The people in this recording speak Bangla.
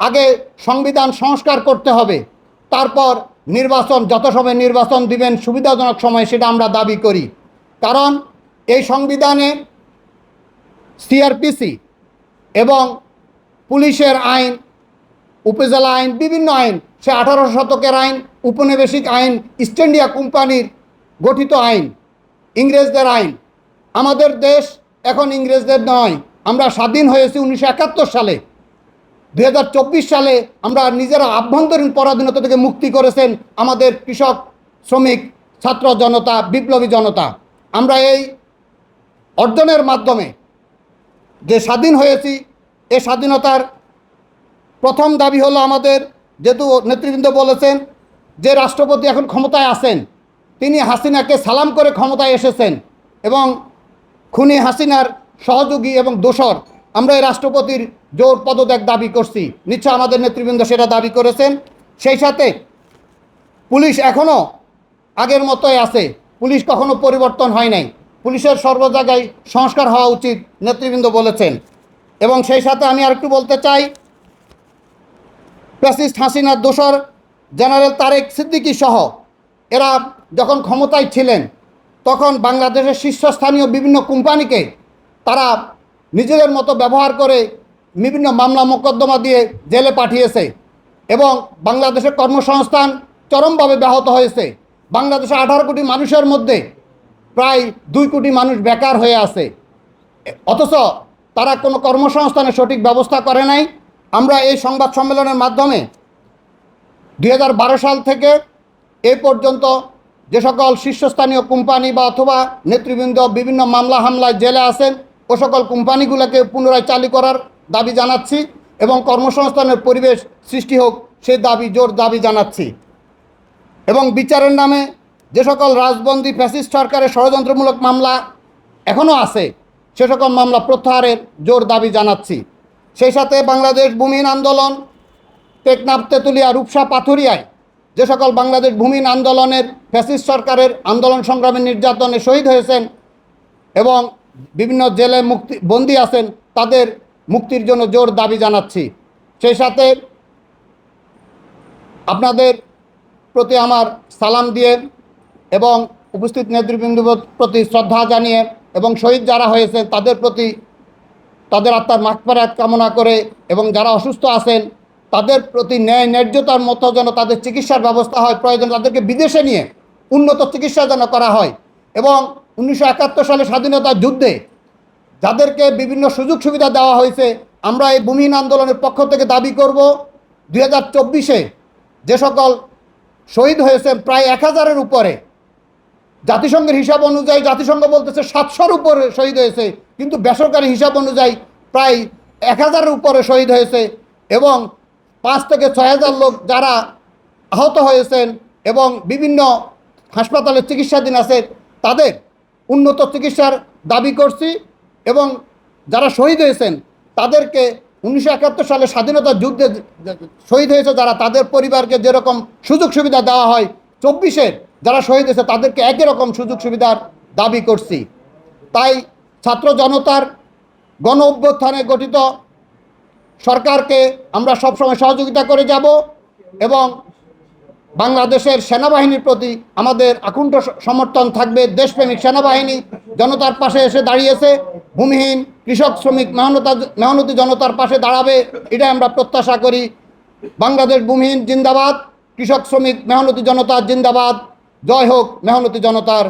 আগে সংবিধান সংস্কার করতে হবে, তারপর নির্বাচন যত সময় নির্বাচন দিবেন, সুবিধাজনক সময় সেটা আমরা দাবি করি। কারণ এই সংবিধানে সিআরপিসি এবং পুলিশের আইন, উপজেলা আইন, বিভিন্ন আইন, সে আঠারো শতকের আইন উপনিবেশিক আইন, ইস্ট ইন্ডিয়া কোম্পানির গঠিত আইন, ইংরেজদের আইন। আমাদের দেশ এখন ইংরেজদের নয়, আমরা স্বাধীন হয়েছি উনিশশো একাত্তর সালে। দু হাজার চব্বিশ সালে আমরা নিজেরা আভ্যন্তরীণ পরাধীনতা থেকে মুক্তি করেছেন আমাদের কৃষক, শ্রমিক, ছাত্র জনতা, বিপ্লবী জনতা। আমরা এই অর্জনের মাধ্যমে যে স্বাধীন হয়েছি, এ স্বাধীনতার প্রথম দাবি হলো আমাদের যেহেতু নেতৃবৃন্দ বলেছেন যে রাষ্ট্রপতি এখন ক্ষমতায় আছেন, তিনি হাসিনাকে সালাম করে ক্ষমতায় এসেছেন এবং খুনি হাসিনার সহযোগী এবং দোসর আমরা এই রাষ্ট্রপতির জোর পদত্যাগ দাবি করছি। নিশ্চয় আমাদের নেতৃবৃন্দ সেটা দাবি করেছেন। সেই সাথে পুলিশ এখনও আগের মতোই আছে। পুলিশ কখনো পরিবর্তন হয় নাই। পুলিশের সর্ব জায়গায় সংস্কার হওয়া উচিত, নেতৃবৃন্দ বলেছেন। এবং সেই সাথে আমি আরেকটু বলতে চাই প্যাসিস্ট হাসিনার দোসর জেনারেল তারেক সিদ্দিকী সহ এরা যখন ক্ষমতায় ছিলেন, তখন বাংলাদেশের শীর্ষস্থানীয় বিভিন্ন কোম্পানিকে তারা নিজেদের মতো ব্যবহার করে বিভিন্ন মামলা মোকদ্দমা দিয়ে জেলে পাঠিয়েছে এবং বাংলাদেশের কর্মসংস্থান চরমভাবে ব্যাহত হয়েছে। বাংলাদেশে আঠারো কোটি মানুষের মধ্যে প্রায় দুই কোটি মানুষ বেকার হয়ে আছে। অথচ তারা কোনো কর্মসংস্থানের সঠিক ব্যবস্থা করে নাই। আমরা এই সংবাদ সম্মেলনের মাধ্যমে দু হাজার বারো সাল থেকে এ পর্যন্ত যে সকল শীর্ষস্থানীয় কোম্পানি বা অথবা নেতৃবৃন্দ বিভিন্ন মামলা হামলায় জেলে আছেন, ও সকল কোম্পানিগুলোকে পুনরায় চালু করার দাবি জানাচ্ছি এবং কর্মসংস্থানের পরিবেশ সৃষ্টি হোক, সে দাবি, জোর দাবি জানাচ্ছি। এবং বিচারের নামে যে সকল রাজবন্দী ফ্যাসিস্ট সরকারের ষড়যন্ত্রমূলক মামলা এখনও আছে, সে সকল মামলা প্রত্যাহারের জোর দাবি জানাচ্ছি। সেই সাথে বাংলাদেশ ভূমিহীন আন্দোলন, টেকনাফ, তেঁতুলিয়া, রূপসা, পাথুরিয়ায় যে সকল বাংলাদেশ ভূমিহীন আন্দোলনের ফ্যাসিস্ট সরকারের আন্দোলন সংগ্রামে নির্যাতনে শহীদ হয়েছেন এবং বিভিন্ন জেলে মুক্তি বন্দী আছেন, তাদের মুক্তির জন্য জোর দাবি জানাচ্ছি। সেই সাথে আপনাদের প্রতি আমার সালাম দিয়ে এবং উপস্থিত নেতৃবৃন্দ প্রতি শ্রদ্ধা জানিয়ে এবং শহীদ যারা হয়েছে তাদের প্রতি তাদের আত্মার মাগফেরাত কামনা করে এবং যারা অসুস্থ আছেন তাদের প্রতি ন্যায় ন্যায্যতার মতো যেন তাদের চিকিৎসার ব্যবস্থা হয়, প্রয়োজন তাদেরকে বিদেশে নিয়ে উন্নত চিকিৎসা যেন করা হয়। এবং উনিশশো একাত্তর সালে স্বাধীনতার যুদ্ধে যাদেরকে বিভিন্ন সুযোগ সুবিধা দেওয়া হয়েছে, আমরা এই ভূমিহীন আন্দোলনের পক্ষ থেকে দাবি করব, দুই হাজার চব্বিশে যে সকল শহীদ হয়েছে প্রায় এক হাজারের উপরে, জাতিসংঘের হিসাব অনুযায়ী জাতিসংঘ বলতেছে সাতশোর উপরে শহীদ হয়েছে, কিন্তু বেসরকারি হিসাব অনুযায়ী প্রায় এক হাজারের উপরে শহীদ হয়েছে এবং পাঁচ থেকে ছয় হাজার লোক যারা আহত হয়েছেন এবং বিভিন্ন হাসপাতালে চিকিৎসাধীন আছে, তাদের উন্নত চিকিৎসার দাবি করছি। এবং যারা শহীদ হয়েছেন, তাদেরকে উনিশশো একাত্তর সালে স্বাধীনতা যুদ্ধে শহীদ হয়েছে যারা, তাদের পরিবারকে যেরকম সুযোগ সুবিধা দেওয়া হয় চব্বিশের যারা শহীদ হয়েছে, তাদেরকে একই রকম সুযোগ সুবিধার দাবি করছি। তাই ছাত্র জনতার গণ অভ্যুত্থানে গঠিত সরকারকে আমরা সবসময় সহযোগিতা করে যাব এবং বাংলাদেশের সেনাবাহিনীর প্রতি আমাদের আকুণ্ঠ সমর্থন থাকবে। দেশপ্রেমিক সেনাবাহিনী জনতার পাশে এসে দাঁড়িয়েছে। ভূমিহীন, কৃষক, শ্রমিক মেহনতা মেহনতি জনতার পাশে দাঁড়াবে, এটাই আমরা প্রত্যাশা করি। বাংলাদেশ ভূমিহীন, জিন্দাবাদ। কৃষক, শ্রমিক মেহনতি জনতার জিন্দাবাদ। জয় হোক মেহনতি জনতার।